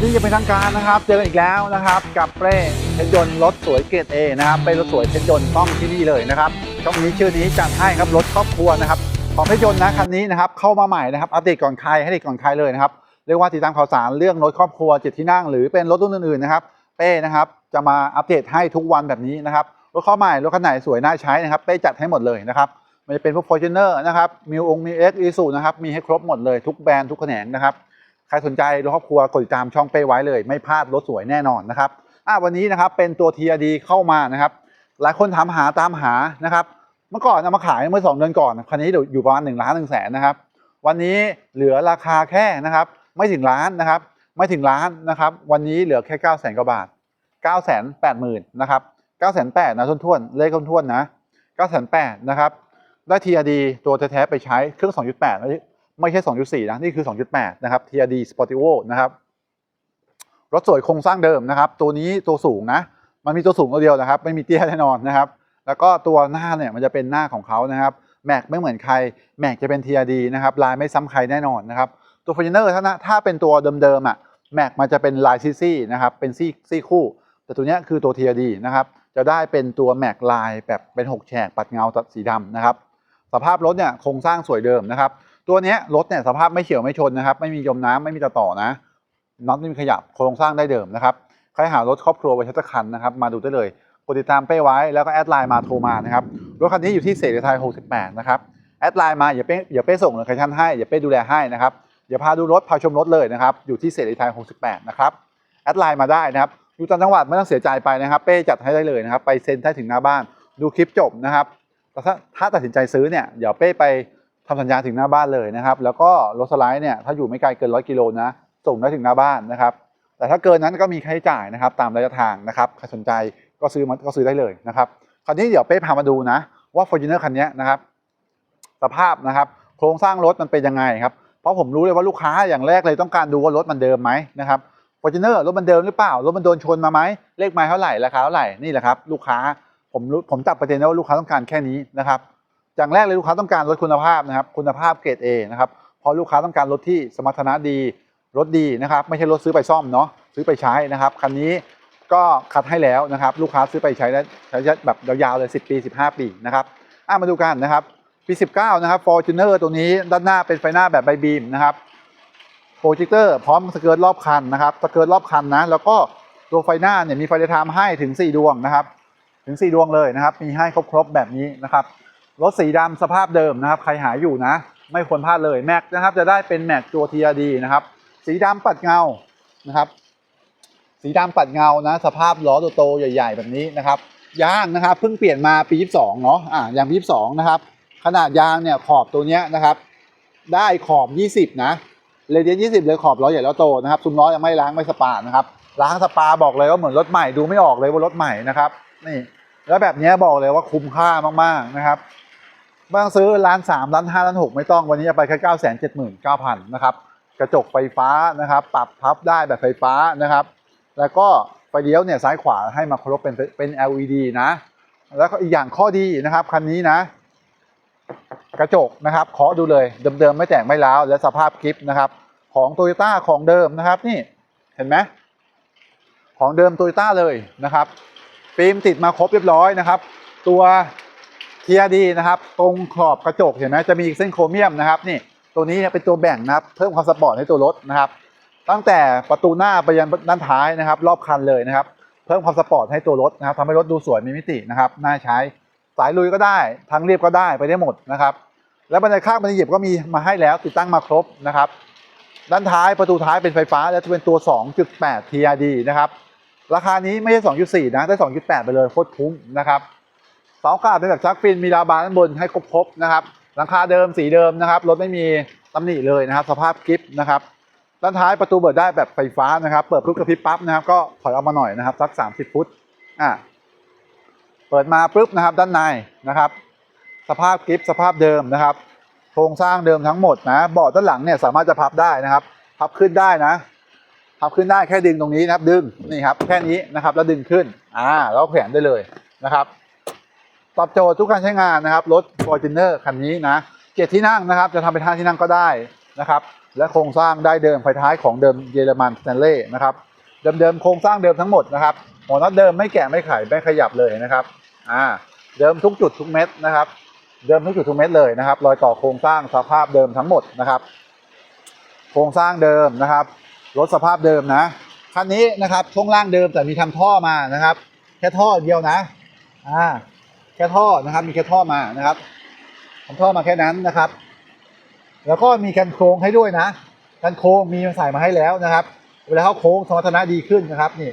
วัสดีจะเป็นทางการนะครับ เจอกันอีกแล้วนะครับ กับเป้เพชรยนต์รถสวยเกรดเอนะครับเป็นรถสวยเพชรยนต์ต้องที่นี่เลยนะครับช่องนี้ชื่อนี้จัดให้ครับรถครอบครัวนะครับของเพชรยนต์นะคันนี้นะครับเข้ามาใหม่นะครับอัปเดตก่อนใครให้เด็กก่อนใครเลยนะครับเรียกว่าติดตามข่าวสารเรื่องรถครอบครัวเจ็ดที่นั่งหรือเป็นรถรุ่นอื่นๆนะครับเป้นะครับจะมาอัปเดตให้ทุกวันแบบนี้นะครับรถเข้าใหม่รถคันไหนสวยน่าใช้นะครับเป้จัดให้หมดเลยนะครับมันจะเป็นพวก Fortuner นะครับมิวองมิวเอ็กซ์อีซูนะครับมีให้ครบหมดเลยทุกแบรนด์ทุกแขนงนะครับ ใครสนใจรถครอบครัวกดติดตามช่องเป้ไว้เลย ไม่พลาดรถสวยแน่นอนนะครับอะวันนี้นะครับเป็นตัว TRD เข้ามานะครับหลายคนถามหาตามหานะครับ เมื่อก่อนเอามาขายเมื่อ 2 เดือนก่อนคันนี้อยู่ประมาณ1ล้าน1แสนนะครับ วันนี้เหลือราคาแค่นะครับ ไม่ถึงล้านนะครับ ไม่ถึงล้านนะครับ วันนี้เหลือแค่9 0 0 0 0 0กว่าบาท9 8 0 0 0 0นะครับ9 8 0 0 0นะท้วนๆเลขท้วนๆนะ9 8 0 0 0นะครับได้ TRD ตัวแท้ๆไปใช้เครื่อง 2.8 ไม่ใช่ 2.4 นะ นี่คือ 2.8 นะครับ TRD Sportivo นะครับ รถสวยโครงสร้างเดิมนะครับ ตัวนี้ตัวสูงนะ มันมีตัวสูงตัวเดียวนะครับ ไม่มีเตี้ยแน่นอนนะครับ แล้วก็ตัวหน้าเนี่ยมันจะเป็นหน้าของเขานะครับ แม็กไม่เหมือนใคร แม็กจะเป็น TRD นะครับ ลายไม่ซ้ำใครแน่นอนนะครับ ตัว Fortuner ถ้านะถ้าเป็นตัวเดิมๆอะ แม็กมันจะเป็นลายซี่ๆนะครับ เป็นซี่ซี่คู่ แต่ตัวเนี้ยคือตัว TRD นะครับ จะได้เป็นตัวแม็กลายแบบเป็นหกแฉกปัดเงาตัดสีดำนะครับ สภาพรถเนี่ยโครงสร้างสวยเดิมนะครับ ตัวนี้รถเนี่ยสภาพไม่เฉียวไม่ชนนะครับ ไม่มีจมน้ำไม่มีตะต่อนะน็อตไม่มีขยับโครงสร้างได้เดิมนะครับใครหารถครอบครัวไว้ชัตคันนะครับมาดูได้เลยกดติดตามเป้ไว้แล้วก็แอดไลน์มาโทรมานะครับรถคันนี้อยู่ที่เสรีไทย 68 นะครับแอดไลน์มาอย่าเป้อย่าเป้ส่งโลเคชั่นให้อย่าเป้ดูแลให้นะครับอย่าพาดูรถพาชมรถเลยนะครับอยู่ที่เสรีไทย 68 นะครับแอดไลน์มาได้นะครับอยู่ต่างจังหวัดไม่ต้องเสียใจไปนะครับเป้จัดให้ได้เลยนะครับไปเซ็นได้ถึงหน้าบ้าน ดูคลิปจบนะครับแต่ถ้าถ้าตัดสินใจซื้อเนี่ยเดี๋ยวเป้ไป ทำสัญญาถึงหน้าบ้านเลยนะครับ แล้วก็รถสไลด์เนี่ยถ้าอยู่ไม่ไกลเกินร้อยกิโลนะส่งได้ถึงหน้าบ้านนะครับ แต่ถ้าเกินนั้นก็มีค่าใช้จ่ายนะครับตามระยะทางนะครับใครสนใจก็ซื้อมาก็ซื้อได้เลยนะครับคราวนี้เดี๋ยวเป้พามาดูนะว่า Fortuner คันนี้นะครับ สภาพนะครับ โครงสร้างรถมันเป็นยังไงครับเพราะผมรู้เลยว่าลูกค้าอย่างแรกเลยต้องการดูว่ารถมันเดิมไหมนะครับ Fortuner รถมันเดิมหรือเปล่ารถมันโดนชนมาไหมเลขไม้เท่าไหร่ราคาเท่าไหร่นี่แหละครับ ลูกค้าผมรู้ผมจับประเด็นได้ว่าลูกค้าต้องการแค่นี้นะครับ อย่างแรกเลยลูกค้าต้องการรถคุณภาพนะครับ คุณภาพเกรด A นะครับเพราะลูกค้าต้องการรถที่สมรรถนะดีรถดีนะครับ ไม่ใช่รถซื้อไปซ่อมเนาะซื้อไปใช้นะครับคันนี้ก็คัดให้แล้วนะครับ ลูกค้าซื้อไปใช้ได้ใช้แบบยาวๆเลย 10 ปี 15 ปีนะครับอะมาดูกันนะครับปี19นะครับ Fortuner ตัวนี้ด้านหน้าเป็นไฟหน้าแบบใบบีมนะครับโปรเจคเตอร์พร้อมสเกิร์ตรอบคันนะครับสเกิร์ตรอบคันนะแล้วก็ตัวไฟหน้าเนี่ยมีไฟเดย์ไทม์ให้ถึง 4 ดวงนะครับ ถึง 4 ดวงเลยนะครับ มีให้ครบๆแบบนี้นะครับ รถสีดำสภาพเดิมนะครับ ใครหาอยู่นะ ไม่ควรพลาดเลยแม็กนะครับ จะได้เป็นแม็กตัว TRD นะครับ สีดำปัดเงานะครับ สีดำปัดเงานะ สภาพล้อโตๆใหญ่ ๆ แบบนี้นะครับยางนะครับเพิ่งเปลี่ยนมาปี 22 เนาะอ่ายางปี 22 นะครับ ขนาดยางเนี่ยขอบตัวเนี้ยนะครับ ได้ขอบ 20 นะเรเดียน20 เลยขอบล้อใหญ่ล้อโตนะครับซุ้มล้อยังไม่ล้างไม่สปานะครับล้างสปาบอกเลยว่าเหมือนรถใหม่ดูไม่ออกเลยว่ารถใหม่นะครับนี่แล้วแบบนี้บอกเลยว่าคุ้มค่ามากๆนะครับ บางซื้อล้านสามล้านห้าล้านหกไม่ต้องวันนี้จะไปแค่เก้าแสนเจ็ดหมื่นเก้าพันนะครับกระจกไฟฟ้านะครับปรับพับได้แบบไฟฟ้านะครับ แล้วก็ไฟเลี้ยวเนี่ยซ้ายขวาให้มาครบเป็นเป็น LED นะ แล้วก็อีกอย่างข้อดีนะครับคันนี้นะ กระจกนะครับเคาะดูเลยเดิมๆไม่แตกไม่ร้าวและสภาพคลิปนะครับของโตโยต้าของเดิมนะครับนี่เห็นไหมของเดิมโตโยต้าเลยนะครับฟิล์มติดมาครบเรียบร้อยนะครับ ตัว TRD นะครับ ตรงขอบกระจกเห็นไหมจะมีเส้นโครเมียมนะครับนี่ตัวนี้เป็นตัวแบ่งนะครับ เพิ่มความสปอร์ตให้ตัวรถนะครับ ตั้งแต่ประตูหน้าไปยันด้านท้ายนะครับ รอบคันเลยนะครับ เพิ่มความสปอร์ตให้ตัวรถนะครับทำให้รถดูสวยมีมิตินะครับน่าใช้สายลุยก็ได้ทางเรียบก็ได้ไปได้หมดนะครับ แล้วบันไดข้างบันไดเหยียบก็มีมาให้แล้ว ติดตั้งมาครบนะครับ ด้านท้ายประตูท้ายเป็นไฟฟ้า และจะเป็นตัว 2.8 TRD นะครับราคานี้ไม่ใช่ 2.4 นะได้ 2.8 ไปเลยโคตรคุ้มนะครับ เสาอากาศเป็นแบบชักฟินมีลาบานด้านบนให้ครบๆนะครับ หลังคาเดิมสีเดิมนะครับรถไม่มีตำหนิเลยนะครับ สภาพกิฟต์นะครับด้านท้ายประตูเปิดได้แบบไฟฟ้านะครับ เปิดปุ๊บกระพริบปั๊บนะครับ ก็ถอยออกมาหน่อยนะครับสัก 30 ฟุตอะเปิดมาปุ๊บนะครับ ด้านในนะครับ สภาพกิฟต์สภาพเดิมนะครับ โครงสร้างเดิมทั้งหมดนะเบาะด้านหลังเนี่ยสามารถจะพับได้นะครับ พับขึ้นได้นะพับขึ้นได้แค่ดึงตรงนี้นะครับ ดึงนี่ครับแค่นี้นะครับ แล้วดึงขึ้นอ่าแล้วแขวนได้เลยนะครับ ตอบโจทย์ทุกการใช้งานนะครับ รถ Fortuner คันนี้นะเจ็ดที่นั่งนะครับ จะทำเป็นห้าที่นั่งก็ได้นะครับ และโครงสร้างได้เดิมไฟท้ายของเดิมเยอรมันสแตนเล่นะครับ เดิมๆโครงสร้างเดิมทั้งหมดนะครับหัวน็อตเดิมไม่แกะไม่ไขไม่ขยับเลยนะครับอ่าเดิมทุกจุดทุกเม็ดนะครับ เดิมทุกจุดทุกเม็ดเลยนะครับ รอยต่อโครงสร้างสภาพเดิมทั้งหมดนะครับ โครงสร้างเดิมนะครับรถสภาพเดิมนะคันนี้นะครับช่วงล่างเดิมแต่มีทำท่อมานะครับ แค่ท่อเดียวนะอ่า ค่ท่อนะครับ มีแค่ท่อมานะครับทำท่อมาแค่นั้นนะครับ แล้วก็มีกันโค้งให้ด้วยนะกันโค้งมีมาใส่มาให้แล้วนะครับ เวลาเข้าโค้งสมรรถนะดีขึ้นนะครับ นี่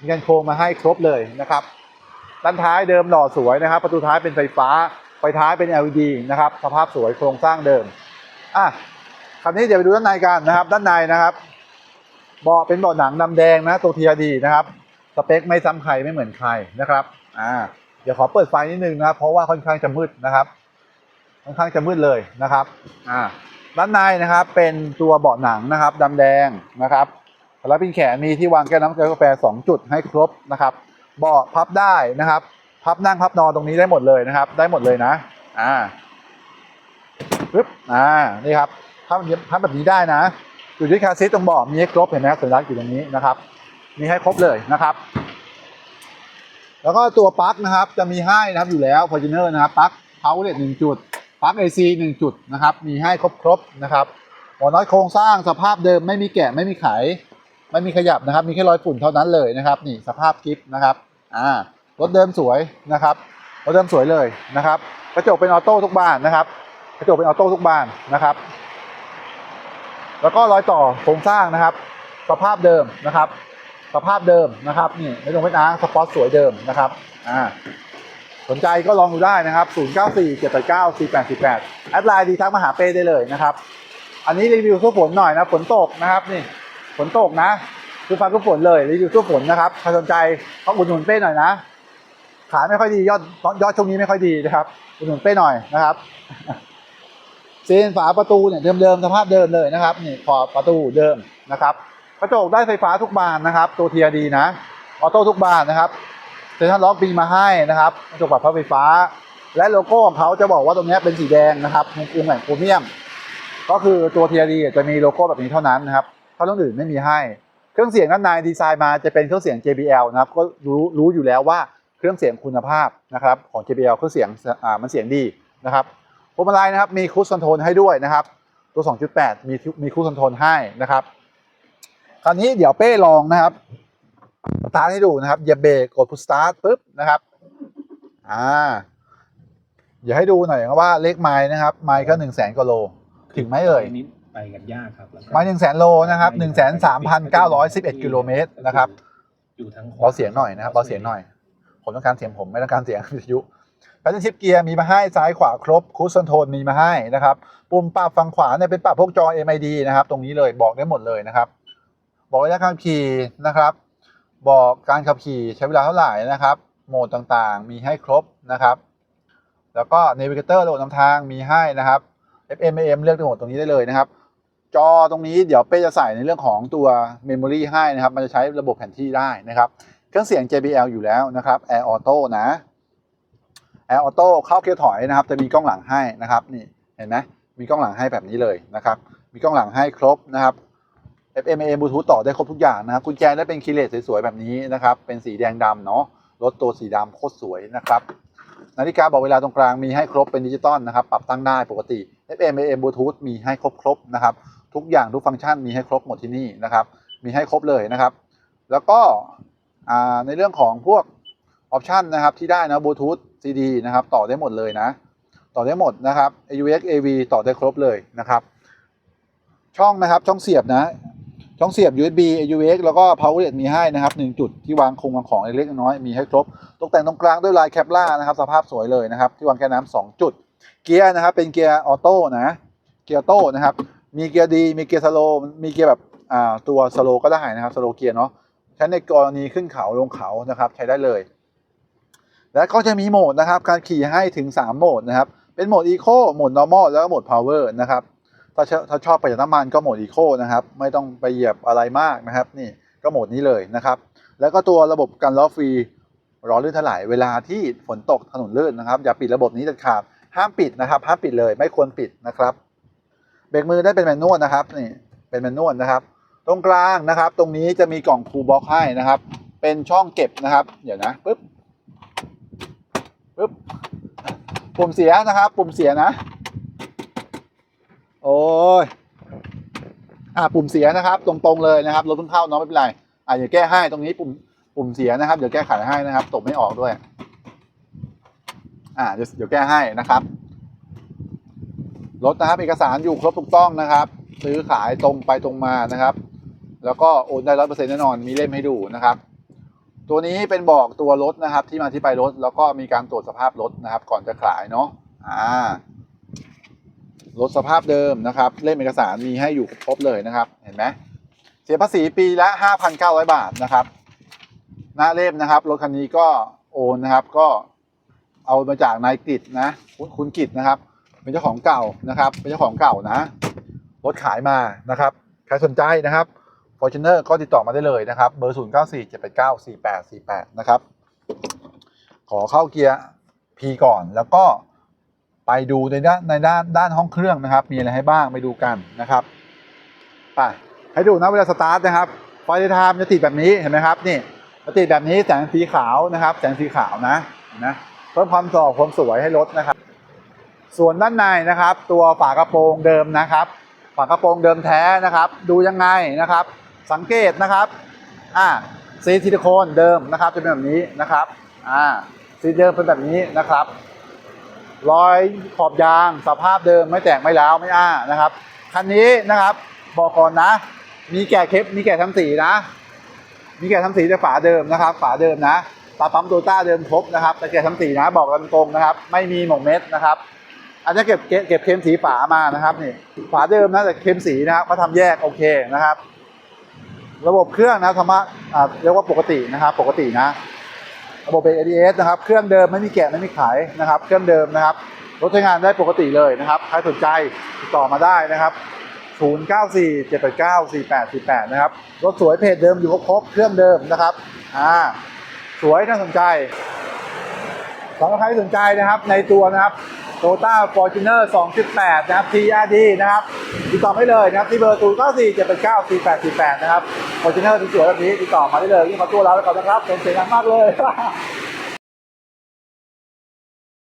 มีกันโค้งมาให้ครบเลยนะครับด้านท้ายเดิมหล่อสวยนะครับ ประตูท้ายเป็นไฟฟ้า ไฟท้ายเป็น LED นะครับ สภาพสวยโครงสร้างเดิมอะคราวนี้เดี๋ยวไปดูด้านในกันนะครับ ด้านในนะครับเบาะเป็นเบาะหนังดำแดงนะตัว TRD นะครับ สเปคไม่ซ้ำใครไม่เหมือนใครนะครับ อ่า ดี๋ยวขอเปิดไฟนิดนึงนะครับเพราะว่าค่อนข้างจะมืดนะครับ ค่อนข้างจะมืดเลยนะครับอ่าด้านในนะครับเป็นตัวเบาะหนังนะครับดำแดงนะครับแล้วเป็นแขนมีที่วางแก้วน้ำกาแฟสองจุดให้ครบนะครับ เบาะพับได้นะครับ พับนั่งพับนอนตรงนี้ได้หมดเลยนะครับ ได้หมดเลยนะอ่าปึ๊บอ่านี่ครับพับแบบนี้พับแบบนี้ได้นะอยู่ที่คาร์ซีทตรงเบาะมีให้ครบเห็นไหมสัญลักษณ์อยู่ตรงนี้นะครับ มีให้ครบเลยนะครับ แล้วก็ตัวปลั๊กนะครับจะมีให้นะครับอยู่แล้วฟอร์จูเนอร์นะครับปลั๊กพาเวอร์เลหนึ่งจุดปลั๊ก AC หนึ่งจุดนะครับมีให้ครบครบนะครับหัวน็อตโครงสร้างสภาพเดิมไม่มีแกะไม่มีไข ไม่มีขยับนะครับ มีแค่รอยฝุ่นเท่านั้นเลยนะครับ นี่สภาพกิฟนะครับอ่ารถเดิมสวยนะครับรถเดิมสวยเลยนะครับกระจกเป็นออโต้ทุกบานนะครับกระจกเป็นออโต้ทุกบานนะครับ แล้วก็รอยต่อโครงสร้างนะครับ สภาพเดิมนะครับ สภาพเดิมนะครับนี่ไม่ตรงไม่อ้างสปอร์ตสวยเดิมนะครับอ่าสนใจก็ลองดูได้นะครับ 094 789 4848 แอดไลน์ดีทักมาหาเป้ได้เลยนะครับ อันนี้รีวิวสู้ฝนหน่อยนะฝนตกนะครับนี่ฝนตกนะคือฟังทุกฝนเลยรีวิวสู้ฝนนะครับใครสนใจก็อุดหนุนเป้หน่อยนะขายไม่ค่อยดียอดยอดช่วงนี้ไม่ค่อยดีนะครับอุดหนุนเป้หน่อยนะครับเซนฝาประตูเนี่ยเดิมๆสภาพเดิมเลยนะครับนี่ขอบประตูเดิมนะครับ กระจกได้ไฟฟ้าทุกบานนะครับ ตัว TRD นะ ออโต้ทุกบานนะครับเซนทรัลล็อกปีมาให้นะครับ กระจกปรับพับไฟฟ้า และโลโก้ของเขาจะบอกว่าตรงนี้เป็นสีแดงนะครับในกลุ่มแห่งโพรเมียม ก็คือตัว TRD จะมีโลโก้แบบนี้เท่านั้นนะครับเท่านั้นอื่นไม่มีให้ เครื่องเสียงด้านในดีไซน์มาจะเป็นเครื่องเสียง JBL นะครับ ก็รู้รู้อยู่แล้วว่าเครื่องเสียงคุณภาพนะครับของ JBL เครื่องเสียงอ่ามันเสียงดีนะครับพวงมาลัยนะครับมีคูสคอนโทรลให้ด้วยนะครับ ตัว 2.8 มีมีคูสคอนโทรลให้นะครับ คราวนี้เดี๋ยวเป้ลองนะครับสตาร์ทให้ดูนะครับเหยียบเบรกกดพุชสตาร์ทปุ๊บนะครับอ่าเดี๋ยวให้ดูหน่อยว่าเลขไม้นะครับ ไม้ก็หนึ่งแสนกว่าโล ถึงไหมเอ่ยนิดไปกันยากครับแล้วก็ไม้หนึ่งแสนโลนะครับหนึ่งแสนสามพันเก้าร้อยสิบเอ็ดกิโลเมตรนะครับอยู่ทั้งเบาเสียงหน่อยนะครับเบาเสียงหน่อย ผมต้องการเสียงผมไม่ต้องการเสียงวิทยุแพทเทิร์นชิปเกียร์มีมาให้ซ้ายขวาครบคูสคอนโทรลมีมาให้นะครับ ปุ่มปรับฝั่งขวาเนี่ยเป็นปรับพวกจอ MID นะครับ ตรงนี้เลยบอกได้หมดเลยนะครับ บอกระยะการขี่นะครับ บอกการขับขี่ใช้เวลาเท่าไหร่นะครับ โหมดต่างๆ มีให้ครบนะครับ แล้วก็ Navigator ระบบนำทางมีให้นะครับ FM AM เลือกโหมดตรงนี้ได้เลยนะครับ จอตรงนี้เดี๋ยวเป้จะใส่ในเรื่องของตัว Memory ให้นะครับ มันจะใช้ระบบแผนที่ได้นะครับ เครื่องเสียง JBL อยู่แล้วนะครับ Air Auto นะ Air Auto เข้าเกียร์ถอยนะครับ จะมีกล้องหลังให้นะครับ นี่เห็นไหมมีกล้องหลังให้แบบนี้เลยนะครับ มีกล้องหลังให้ครบนะครับ FM AM Bluetooth ต่อได้ครบทุกอย่างนะครับกุญแจได้เป็นคีเลสสวยๆแบบนี้นะครับ เป็นสีแดงดำเนาะรถตัวสีดำโคตรสวยนะครับ นาฬิกาบอกเวลาตรงกลางมีให้ครบเป็นดิจิตอลนะครับ ปรับตั้งได้ปกติ FM AM Bluetooth มีให้ครบครบๆนะครับ ทุกอย่างทุกฟังก์ชันมีให้ครบหมดที่นี่นะครับ มีให้ครบเลยนะครับ แล้วก็ในเรื่องของพวกออปชันนะครับที่ได้นะบลูทูธ CD นะครับ ต่อได้หมดเลยนะ ต่อได้หมดนะครับ AUX AV ต่อได้ครบเลยนะครับ ช่องนะครับช่องเสียบนะ ช่องเสียบ USB AUX แล้วก็ power outlet มีให้นะครับหนึ่งจุดที่วางคงวางของเล็กน้อยมีให้ครบ ตกแต่งตรงกลางด้วยลายแคปล่านะครับ สภาพสวยเลยนะครับ ที่วางแก้น้ำสองจุด เกียร์นะครับ เป็นเกียร์ออโต้นะ เกียร์ออโต้นะครับ มีเกียร์ดี มีเกียร์สโลว์มีเกียร์แบบอ่าตัวสโลก็ได้นะครับสโลเกียร์เนาะใช้ในกรณีขึ้นเขาลงเขานะครับใช้ได้เลย แล้วก็จะมีโหมดนะครับ การขี่ให้ถึง 3 โหมดนะครับ เป็นโหมด Eco โหมด Normal แล้วก็โหมด Power นะครับ ถ้าชอบถ้าชอบประหยัดน้ำมันก็โหมด Eco นะครับ ไม่ต้องไปเหยียบอะไรมากนะครับ นี่ก็โหมดนี้เลยนะครับ แล้วก็ตัวระบบกันล้อฟรีล้อนลื่นถลายเวลาที่ฝนตกถนนลื่นนะครับ อย่าปิดระบบนี้เด็ดขาดห้ามปิดนะครับห้ามปิดเลยไม่ควรปิดนะครับ เบรกมือได้เป็นแมนนวลนะครับนี่เป็นแมนนวลนะครับ ตรงกลางนะครับ ตรงนี้จะมีกล่องคูลบ็อกให้นะครับ เป็นช่องเก็บนะครับ เดี๋ยวนะปึ๊บปึ๊บปุ่มเสียนะครับ ปุ่มเสียนะ โอ้ยอ่าปุ่มเสียนะครับ ตรงๆเลยนะครับรถเพิ่งเข้าเนาะไม่เป็นไรอ่าเดี๋ยวแก้ให้ตรงนี้ปุ่มปุ่มเสียนะครับ เดี๋ยวแก้ไขให้นะครับตกไม่ออกด้วย อ่าเดี๋ยวเดี๋ยวแก้ให้นะครับรถนะครับเอกสารอยู่ครบถูกต้องนะครับ ซื้อขายตรงไปตรงมานะครับ แล้วก็โอนได้ร้อยเปอร์เซ็นต์แน่นอนมีเล่มให้ดูนะครับ ตัวนี้เป็นบอกตัวรถนะครับ ที่มาที่ไปรถ แล้วก็มีการตรวจสภาพรถนะครับ ก่อนจะขายเนาะอ่า รถสภาพเดิมนะครับเล่มเอกสารมีให้อยู่ครบเลยนะครับ เห็นไหมเสียภาษีปีละ 5,900 บาทนะครับ หน้าเล่มนะครับรถคันนี้ก็โอนนะครับ ก็เอามาจากนายกิจนะคุณกิจนะครับ เป็นเจ้าของเก่านะครับ เป็นเจ้าของเก่านะรถขายมานะครับใครสนใจนะครับ Fortuner ก็ติดต่อมาได้เลยนะครับ เบอร์ 0 9 4 7 8 9 4 8 4 8 นะครับ ขอเข้าเกียร์ P ก่อนแล้วก็ ไปดูในด้านในด้านด้านห้องเครื่องนะครับ มีอะไรให้บ้างไปดูกันนะครับไปให้ดูนะเวลาสตาร์ทนะครับไฟไทม์จะติดแบบนี้เห็นไหมครับนี่จะติดแบบนี้แสงสีขาวนะครับ แสงสีขาวนะนะเพิ่มความสว่างความสวยให้รถนะครับ ส่วนด้านในนะครับ ตัวฝากระโปรงเดิมนะครับ ฝากระโปรงเดิมแท้นะครับ ดูยังไงนะครับ สังเกตนะครับอ่าซีซิลิโคนเดิมนะครับจะเป็นแบบนี้นะครับอ่าซีเดิมเป็นแบบนี้นะครับ รอยขอบยางสภาพเดิมไม่แตกไม่ร้าวไม่อ้านะครับคันนี้นะครับบอกก่อนนะ มีแก่เคปมีแก่ทั้งสีนะ มีแก่ทั้งสีแต่ฝาเดิมนะครับ ฝาเดิมนะตาปั๊มโตต้าเดิมครบนะครับแต่แก่ทั้งสีนะบอกกันตรงนะครับ ไม่มีหมกเม็ดนะครับอาจจะเก็บเก็บเก็บเคมสีฝามานะครับนี่ฝาเดิมนะแต่เคมสีนะครับเขาทำแยกโอเคนะครับ ระบบเครื่องนะธรรมะเรียกว่าปกตินะครับ ปกตินะ ระบบเป็น ADS นะครับเครื่องเดิมไม่มีแกะไม่มีขายนะครับเครื่องเดิมนะครับรถใช้งานได้ปกติเลยนะครับใครสนใจติดต่อมาได้นะครับ 094 789 4848 นะครับ รถสวยเพจเดิมอยู่ครบเครื่องเดิมนะครับอ่าสวยน่าสนใจสำหรับใครสนใจนะครับในตัวนะครับ โตต้าฟอร์จูเนอร์2.8นะครับ TRD นะครับ ติดต่อได้เลยนะครับ ที่เบอร์ 0 9 4 7 8 9 4 8 4 8 นะครับฟอร์จูเนอร์สวยๆแบบนี้ ติดต่อมาได้เลยที่มาตัวเราแล้วก็นนะครับเป็นเสียงดังมากเลย